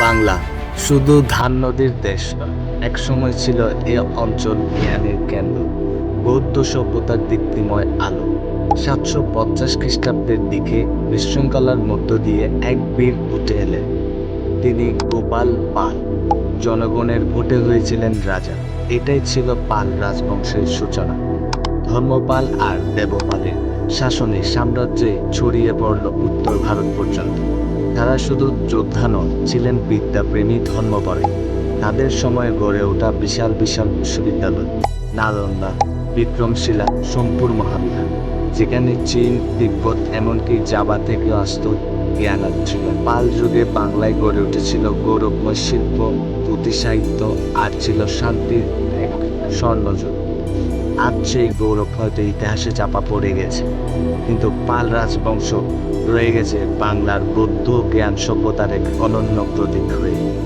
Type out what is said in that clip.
বাংলা। শুধু ধান নদীর দেশ নয়, একসময় ছিল এ অঞ্চল জ্ঞানের কেন্দ্র, বৌদ্ধ সভ্যতার দীপ্তিময় আলো। সাতশো পঞ্চাশ খ্রিস্টাব্দের দিকে বিশৃঙ্খলার মধ্য দিয়ে এক বীর উঠে এলেন। তিনি গোপাল পাল, জনগণের ভোটে হয়েছিলেন রাজা। এটাই ছিল পাল রাজবংশের সূচনা। ধর্মপাল আর দেবপালের শাসনে সাম্রাজ্যে ছড়িয়ে পড়ল উত্তর ভারত পর্যন্ত। তারা শুধু যোদ্ধা নন, ছিলেন বিদ্যাপ্রেমী ধর্মপরে। তাদের সময়ে গড়ে ওঠা বিশাল বিশাল বিশ্ববিদ্যালয়, নালন্দা, বিক্রমশিলা, সোমপুর মহাবিহার, যেখানে চীন, তিব্বত, এমনকি জাবা থেকে আসত জ্ঞানার্থী পাল যুগে বাংলায় গড়ে উঠেছিল গৌরবময় শিল্প পুঁথি সাহিত্য আর ছিল শান্তির এক স্বর্ণযুগ। আজ গৌরব হয়তো ইতিহাসে চাপা পড়ে গেছে। কিন্তু পাল রাজবংশ রয়ে গেছে বাংলার বৌদ্ধ জ্ঞান সভ্যতার এক অনন্য প্রতীক হয়ে।